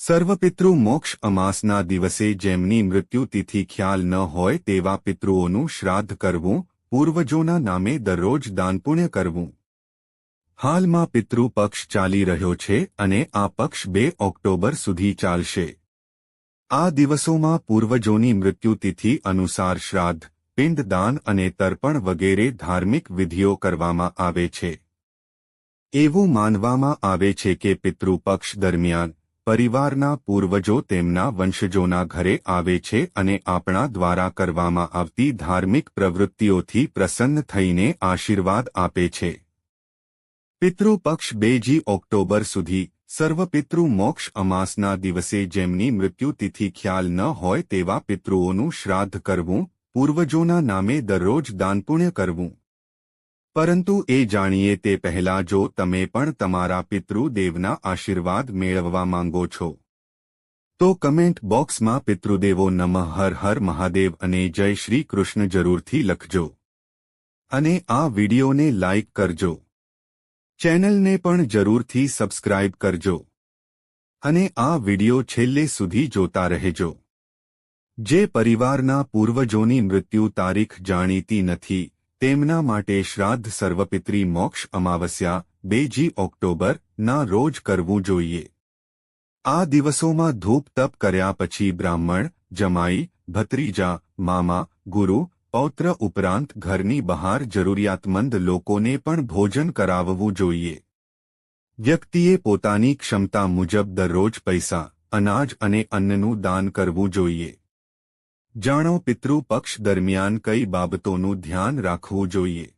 સર્વપિતૃ મોક્ષ અમાસના દિવસે જેમની મૃત્યુતિથિ ખ્યાલ ન હોય તેવા પિતૃઓનું શ્રાદ્ધ કરવું, પૂર્વજોના નામે દરરોજ દાનપુણ્ય કરવું. હાલમાં પિતૃ પક્ષ ચાલી રહ્યો છે અને આ પક્ષ બે ઓક્ટોબર સુધી ચાલશે. આ દિવસોમાં પૂર્વજોની મૃત્યુતિથિ અનુસાર શ્રાદ્ધ પિંડદાન અને તર્પણ વગેરે ધાર્મિક વિધિઓ કરવામાં આવે છે. એવું માનવામાં આવે છે કે પિતૃપક્ષ દરમિયાન પરિવારના પૂર્વજો તેમના વંશજોના ઘરે આવે છે અને આપણા દ્વારા કરવામાં આવતી ધાર્મિક પ્રવૃત્તિઓથી પ્રસન્ન થઈને આશીર્વાદ આપે છે. પિતૃપક્ષ બેજી ઓક્ટોબર સુધી સર્વપિતૃ મોક્ષ અમાસના દિવસે જેમની મૃત્યુતિથિ ખ્યાલ ન હોય તેવા પિતૃઓનું શ્રાદ્ધ કરવું, પૂર્વજોના નામે દરરોજ દાનપુણ્ય કરવું. પરંતુ એ જાણીએ તે પહેલા જો તમે પણ તમારા પિતૃદેવના આશીર્વાદ મેળવવા માંગો છો. તો કમેન્ટ બોક્સમાં પિતૃદેવો નમઃ, હર હર મહાદેવ અને જય શ્રી કૃષ્ણ જરૂરથી લખજો. અને આ વિડિયોને લાઇક કરજો. ચેનલને પણ જરૂરથી સબસ્ક્રાઇબ કરજો. અને આ વિડિયો છેલ્લે સુધી જોતા રહેજો. જે પરિવારના પૂર્વજોની મૃત્યુ તારીખ જાણીતી નથી. તેમના માટે શ્રાદ્ધ સર્વપિત્રી મોક્ષ અમાવસ્યા બેજી ઓક્ટોબર, ના રોજ કરવું જોઈએ. આ દિવસોમાં ધૂપ તપ કર્યા પછી બ્રાહ્મણ, જમાઈ, ભત્રીજા, મામા, ગુરુ, પૌત્ર ઉપરાંત ઘરની બહાર જરૂરિયાતમંદ લોકોને પણ ભોજન કરાવવું જોઈએ. વ્યક્તિએ પોતાની ક્ષમતા મુજબ દરરોજ પૈસા, અનાજ અને અન્નનું દાન કરવું જોઈએ. જાણો પિતૃપક્ષ દરમિયાન કઈ બાબતોનું ધ્યાન રાખવું જોઈએ?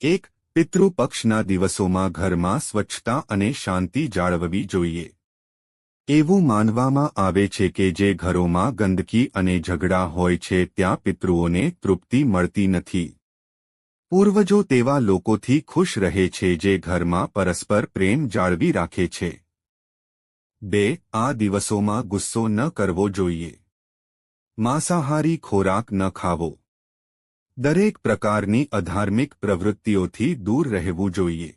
એક, પિતૃપક્ષના દિવસોમાં ઘરમાં સ્વચ્છતા અને શાંતિ જાળવવી જોઈએ. એવું માનવામાં આવે છે કે જે ઘરોમાં ગંદકી અને ઝઘડા હોય છે ત્યાં પિતૃઓને તૃપ્તિ મળતી નથી. પૂર્વજો તેવા લોકોથી ખુશ રહે છે જે ઘરમાં પરસ્પર પ્રેમ જાળવી રાખે છે. બે, આ દિવસોમાં ગુસ્સો ન કરવો જોઈએ. માંસાહારી ખોરાક ન ખાવો. દરેક પ્રકારની અધાર્મિક પ્રવૃત્તિઓથી દૂર રહેવું જોઈએ.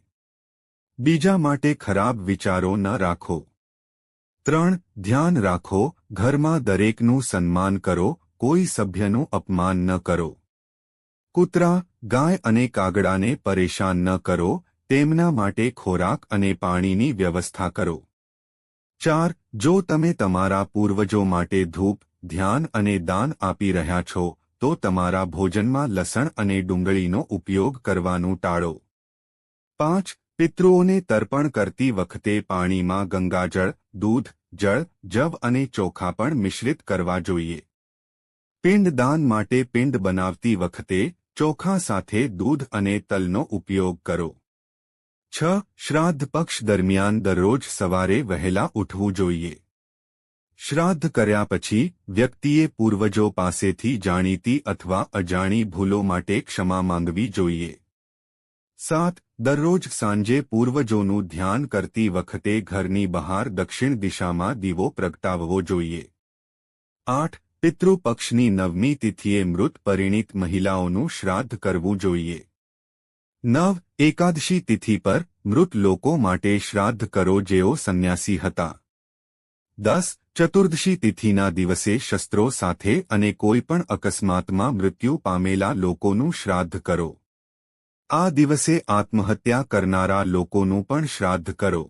બીજા માટે ખરાબ વિચારો ન રાખો. ત્રણ, ધ્યાન રાખો, ઘરમાં દરેકનું સન્માન કરો, કોઈ સભ્યનું અપમાન ન કરો. કૂતરા, ગાય અને કાગડાને પરેશાન ન કરો, તેમના માટે ખોરાક અને પાણીની વ્યવસ્થા કરો. ચાર, જો તમે તમારા પૂર્વજો માટે ધૂપ ધ્યાન અને દાન આપી રહ્યા છો, તો તમારા ભોજનમાં લસણ અને ડુંગળીનો ઉપયોગ કરવાનું ટાળો. પાંચ, પિતૃઓને તર્પણ કરતી વખતે પાણીમાં ગંગાજળ, દૂધ, જળ, જવ અને ચોખા પણ મિશ્રિત કરવા જોઈએ. પિંડદાન માટે પિંડ બનાવતી વખતે ચોખા સાથે દૂધ અને તલનો ઉપયોગ કરો. છ, શ્રાદ્ધ પક્ષ દરમિયાન દરરોજ સવારે વહેલા ઉઠવું જોઈએ. શ્રાદ્ધ કર્યા પછી વ્યક્તિએ પૂર્વજો પાસેથી જાણીતી અથવા અજાણી ભૂલો માટે ક્ષમા માંગવી જોઈએ. સાત, દરરોજ સાંજે પૂર્વજોનું ધ્યાન કરતી વખતે ઘરની બહાર દક્ષિણ દિશામાં દીવો પ્રગટાવવો જોઈએ. આઠ, પિતૃપક્ષની નવમી તિથિએ મૃત પરિણીત મહિલાઓનું શ્રાદ્ધ કરવું જોઈએ. નવ, એકાદશી તિથિ પર મૃત લોકો માટે શ્રાદ્ધ કરો જેઓ સંન્યાસી હતા. દસ ચતુર્દશી તિથિના દિવસે શસ્ત્રો સાથે અને કોઈપણ અકસ્માતમાં મૃત્યુ પામેલા લોકોનું શ્રાદ્ધ કરો. આ દિવસે આત્મહત્યા કરનારા લોકોનું પણ શ્રાદ્ધ કરો.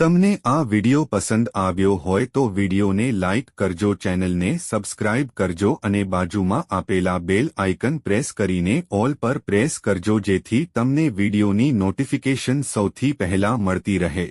તમને આ વિડિયો પસંદ આવ્યો હોય તો વિડિયોને લાઇક કરજો, ચેનલને સબસ્ક્રાઇબ કરજો અને બાજુમાં આપેલા બેલ આઇકન પ્રેસ કરીને ઓલ પર પ્રેસ કરજો જેથી તમને વિડિયોની નોટિફિકેશન સૌથી પહેલા મળતી રહે.